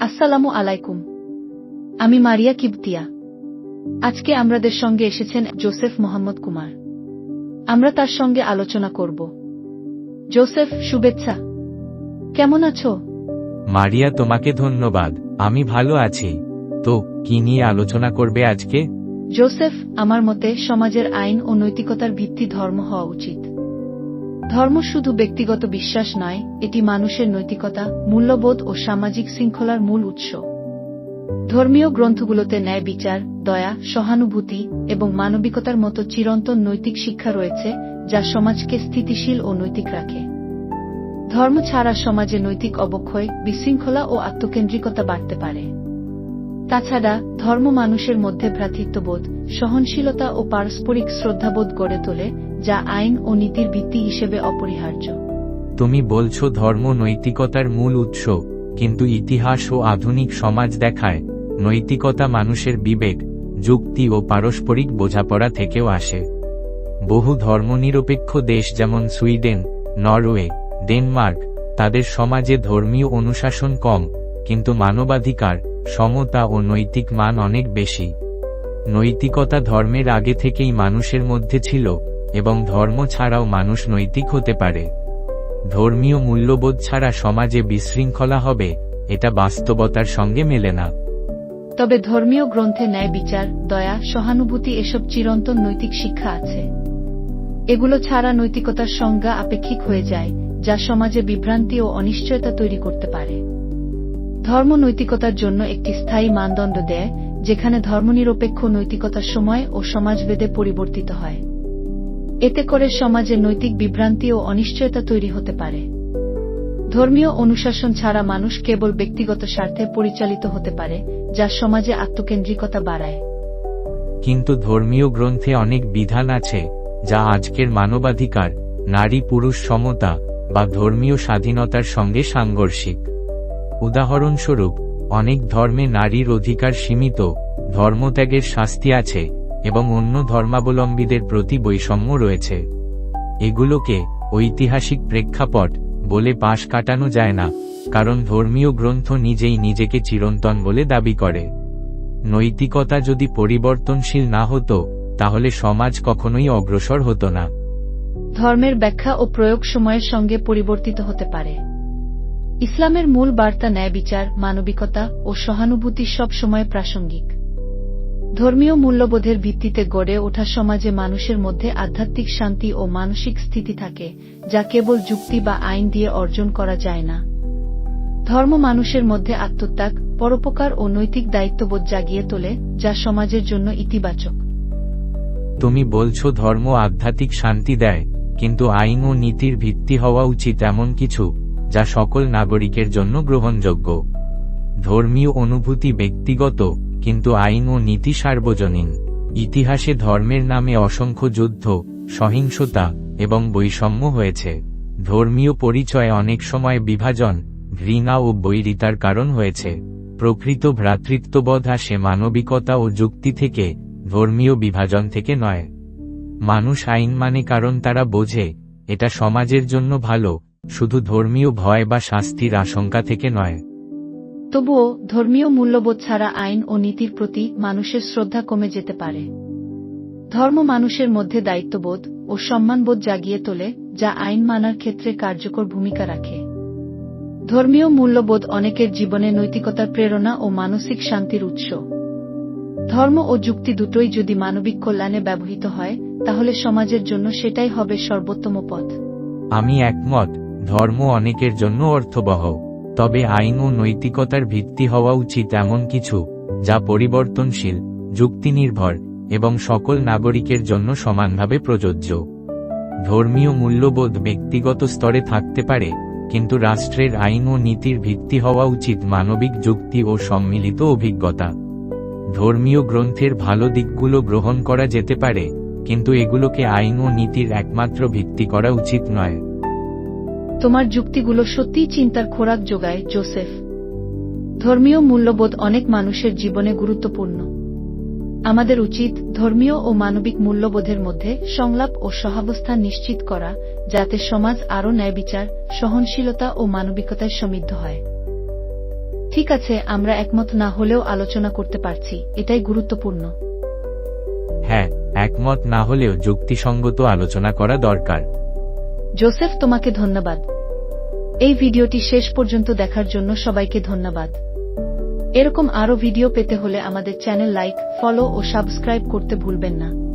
আসসালামু আলাইকুম। আমি মারিয়া কিবতিয়া। আজকে আমাদের সঙ্গে এসেছেন জোসেফ মোহাম্মদ কুমার। আমরা তার সঙ্গে আলোচনা করব। জোসেফ শুভেচ্ছা। কেমন আছো? মারিয়া তোমাকে ধন্যবাদ। আমি ভালো আছি। তো কি নিয়ে আলোচনা করবে আজকে? জোসেফ আমার মতে সমাজের আইন ও নৈতিকতার ভিত্তি ধর্ম হওয়া উচিত। ধর্ম শুধু ব্যক্তিগত বিশ্বাস নয়, এটি মানুষের নৈতিকতা, মূল্যবোধ ও সামাজিক শৃঙ্খলার মূল উৎস। ধর্মীয় গ্রন্থগুলোতে ন্যায় বিচার, দয়া, সহানুভূতি এবং মানবিকতার মতো চিরন্তন নৈতিক শিক্ষা রয়েছে, যা সমাজকে স্থিতিশীল ও নৈতিক রাখে। ধর্ম ছাড়া সমাজে নৈতিক অবক্ষয়, বিশৃঙ্খলা ও আত্মকেন্দ্রিকতা বাড়তে পারে। তাছাড়া ধর্ম মানুষের মধ্যে ভ্রাতৃত্ববোধ, সহনশীলতা ও পারস্পরিক শ্রদ্ধাবোধ গড়ে তোলে, যা আইন ও নীতির ভিত্তি হিসেবে অপরিহার্য। তুমি বলছো ধর্ম নৈতিকতার মূল উৎস, কিন্তু ইতিহাস ও আধুনিক সমাজ দেখায়, নৈতিকতা মানুষের বিবেক, যুক্তি ও পারস্পরিক বোঝাপড়া থেকেও আসে। বহু ধর্মনিরপেক্ষ দেশ যেমন সুইডেন, নরওয়ে, ডেনমার্ক, তাদের সমাজে ধর্মীয় অনুশাসন কম, কিন্তু মানবাধিকার সমতা ও নৈতিক মান অনেক বেশি। নৈতিকতা ধর্মের আগে থেকেই মানুষের মধ্যে ছিল, এবং ধর্ম ছাড়াও মানুষ নৈতিক হতে পারে। ধর্মীয় মূল্যবোধ ছাড়া সমাজে বিশৃঙ্খলা হবে, এটা বাস্তবতার সঙ্গে মেলে না। তবে ধর্মীয় গ্রন্থে ন্যায় বিচার, দয়া, সহানুভূতি এসব চিরন্তন নৈতিক শিক্ষা আছে। এগুলো ছাড়া নৈতিকতার সংজ্ঞা আপেক্ষিক হয়ে যায়, যা সমাজে বিভ্রান্তি ও অনিশ্চয়তা তৈরি করতে পারে। ধর্ম নৈতিকতার জন্য একটি স্থায়ী মানদণ্ড দেয়, যেখানে ধর্মনিরপেক্ষ নৈতিকতার সময় ও সমাজভেদে পরিবর্তিত হয়। এতে করে সমাজে নৈতিক বিভ্রান্তি ও অনিশ্চয়তা তৈরি হতে পারে। ধর্মীয় অনুশাসন ছাড়া মানুষ কেবল ব্যক্তিগত স্বার্থে পরিচালিত হতে পারে, যা সমাজে আত্মকেন্দ্রিকতা বাড়ায়। কিন্তু ধর্মীয় গ্রন্থে অনেক বিধান আছে, যা আজকের মানবাধিকার নারী পুরুষ সমতা, বা ধর্মীয় স্বাধীনতার সঙ্গে সাংঘর্ষিক। উদাহরণস্বরূপ, অনেক ধর্মে নারীর অধিকার সীমিত, ধর্মত্যাগের শাস্তি আছে, এবং অন্য ধর্মাবলম্বীদের প্রতি বৈষম্য রয়েছে। এগুলোকে ঐতিহাসিক প্রেক্ষাপট বলে পাশ কাটানো যায় না, কারণ ধর্মীয় গ্রন্থ নিজেই নিজেকে চিরন্তন বলে দাবি করে। নৈতিকতা যদি পরিবর্তনশীল না হতো, তাহলে সমাজ কখনোই অগ্রসর হতো না। ধর্মের ব্যাখ্যা ও প্রয়োগ সময়ের সঙ্গে পরিবর্তিত হতে পারে। ইসলামের মূল বার্তা ন্যায় বিচার, মানবিকতা ও সহানুভূতি সব সময় প্রাসঙ্গিক। ধর্মীয় মূল্যবোধের ভিত্তিতে গড়ে ওঠা সমাজে মানুষের মধ্যে আধ্যাত্মিক শান্তি ও মানসিক স্থিতি থাকে, যা কেবল যুক্তি বা আইন দিয়ে অর্জন করা যায় না। ধর্ম মানুষের মধ্যে আত্মত্যাগ, পরোপকার ও নৈতিক দায়িত্ববোধ জাগিয়ে তোলে, যা সমাজের জন্য ইতিবাচক। তুমি বলছো ধর্ম আধ্যাত্মিক শান্তি দেয়, কিন্তু আইন ও নীতির ভিত্তি হওয়া উচিত এমন কিছু যা সকল নাগরিকের জন্য গ্রহণযোগ্য। ধর্মীয় অনুভূতি ব্যক্তিগত, কিন্তু আইন ও নীতি সার্বজনীন। ইতিহাসে ধর্মের নামে অসংখ্য যুদ্ধ, সহিংসতা এবং বৈষম্য হয়েছে। ধর্মীয় পরিচয় অনেক সময় বিভাজন, ঘৃণা ও বৈরিতার কারণ হয়েছে। প্রকৃত ভ্রাতৃত্ববোধ আসে মানবিকতা ও যুক্তি থেকে, ধর্মীয় বিভাজন থেকে নয়। মানুষ আইন মানে কারণ তারা বোঝে, এটা সমাজের জন্য ভালো শুধু ধর্মীয় ভয় বা শাস্তির আশঙ্কা থেকে নয়। তবুও ধর্মীয় মূল্যবোধ ছাড়া আইন ও নীতির প্রতি মানুষের শ্রদ্ধা কমে যেতে পারে। ধর্ম মানুষের মধ্যে দায়িত্ববোধ ও সম্মানবোধ জাগিয়ে তোলে যা আইন মানার ক্ষেত্রে কার্যকর ভূমিকা রাখে। ধর্মীয় মূল্যবোধ অনেকের জীবনে নৈতিকতার প্রেরণা ও মানসিক শান্তির উৎস। ধর্ম ও যুক্তি দুটোই যদি মানবিক কল্যাণে ব্যবহৃত হয় তাহলে সমাজের জন্য সেটাই হবে সর্বোত্তম পথ। আমি একমত ধর্ম অনেকের জন্য অর্থবহ। তবে আইন ও নৈতিকতার ভিত্তি হওয়া উচিত এমন কিছু, যা পরিবর্তনশীল, যুক্তিনির্ভর, এবং সকল নাগরিকের জন্য সমানভাবে প্রযোজ্য। ধর্মীয় মূল্যবোধ ব্যক্তিগত স্তরে থাকতে পারে, কিন্তু রাষ্ট্রের আইন ও নীতির ভিত্তি হওয়া উচিত মানবিক যুক্তি ও সম্মিলিত অভিজ্ঞতা। ধর্মীয় গ্রন্থের ভালো দিকগুলো গ্রহণ করা যেতে পারে, কিন্তু এগুলোকে আইন ও নীতির একমাত্র ভিত্তি করা উচিত নয়। তোমার যুক্তিগুলো সত্যিই চিন্তার খোরাক যোগায়, জোসেফ। ধর্মীয় মূল্যবোধ অনেক মানুষের জীবনে গুরুত্বপূর্ণ। আমাদের উচিত ধর্মীয় ও মানবিক মূল্যবোধের মধ্যে সংলাপ ও সহাবস্থান নিশ্চিত করা, যাতে সমাজ আরও ন্যায় বিচার সহনশীলতা ও মানবিকতায় সমৃদ্ধ হয়। ঠিক আছে, আমরা একমত না হলেও আলোচনা করতে পারছি, এটাই গুরুত্বপূর্ণ। হ্যাঁ একমত না হলেও যুক্তিসঙ্গত আলোচনা করা দরকার। জোসেফ, তোমাকে ধন্যবাদ। এই ভিডিওটি শেষ পর্যন্ত দেখার জন্য সবাইকে ধন্যবাদ। এরকম আরও ভিডিও পেতে হলে আমাদের চ্যানেল লাইক, ফলো ও সাবস্ক্রাইব করতে ভুলবেন না।